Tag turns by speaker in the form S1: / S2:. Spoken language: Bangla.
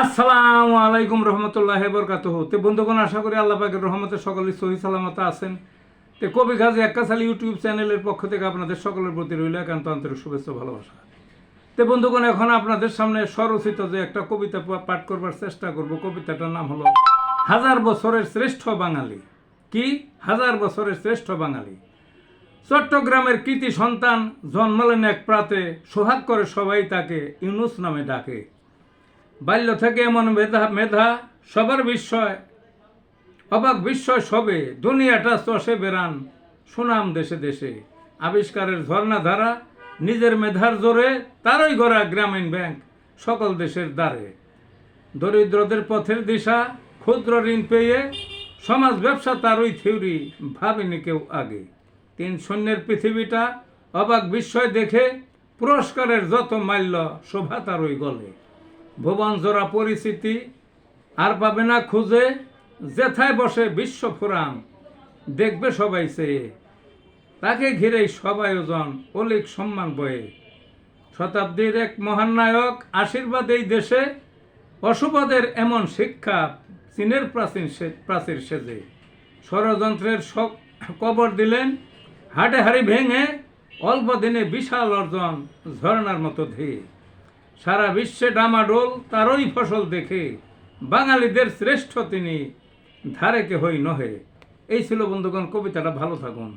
S1: আসসালামু আলাইকুম রহমতুল্লাহ বরকাত তে বন্ধুগণ, আশা করি আল্লাহ পাকের রহমতে সকলে সহি সালামত আছেন। তে কবি গাজী একাশাল ইউটিউব চ্যানেলের পক্ষ থেকে আপনাদের সকলের প্রতি রইল একান্ত আন্তরিক শুভেচ্ছা ভালোবাসা। তে বন্ধুগণ, এখন আপনাদের সামনে স্বরচিত যে একটা কবিতা পাঠ করবার চেষ্টা করব। কবিতাটার নাম হলো, হাজার বছরের শ্রেষ্ঠ বাঙালি। কি? হাজার বছরের শ্রেষ্ঠ বাঙালি। চট্টগ্রামের কৃতি সন্তান জন্মালেন এক প্রাতে, সোহাগ করে সবাই তাকে ইউনুস নামে ডাকে। বাল্য থেকে এমন মেধা মেধা, সবার বিস্ময়। অবাক বিস্ময় সবে, দুনিয়াটা চষে বেড়ান সুনাম দেশে দেশে। আবিষ্কারের ঝর্ণা ধারা নিজের মেধার জোরে, তারই গড়া গ্রামীণ ব্যাংক সকল দেশের দ্বারে। দরিদ্রদের পথের দিশা, ক্ষুদ্র ঋণ পেয়ে, সমাজ ব্যবসা তারই থিওরি, ভাবেনি কেউ আগে। তিন শূন্যের পৃথিবীটা অবাক বিস্ময় দেখে, পুরস্কারের যত মাল্য, শোভা তারই গলে। ভুবন জোড়া পরিস্থিতি আর পাবে না খুঁজে, যেথায় বসে বিশ্ব ফোরাম দেখবে সবাই সে। তাকে ঘিরেই সবাই ওজন অলিক সম্মান বয়ে। শতাব্দীর এক মহান নায়ক আশীর্বাদ এই দেশে, অশুভদের এমন শিক্ষা চীনের প্রাচীন প্রাচীর সেজে। ষড়যন্ত্রের কবর দিলেন, হাটে হাড়ি ভেঙে, অল্প দিনে বিশাল অর্জন ঝর্ণার মতো ধেয়ে সারা বিশ্বে ডামাডোল তারই ফসল দেখে। বাঙালিদের শ্রেষ্ঠ তিনি, ধারে কে হই নহে। এই ছিল বন্ধুগণ, কবিতাটা ভালো থাকুন।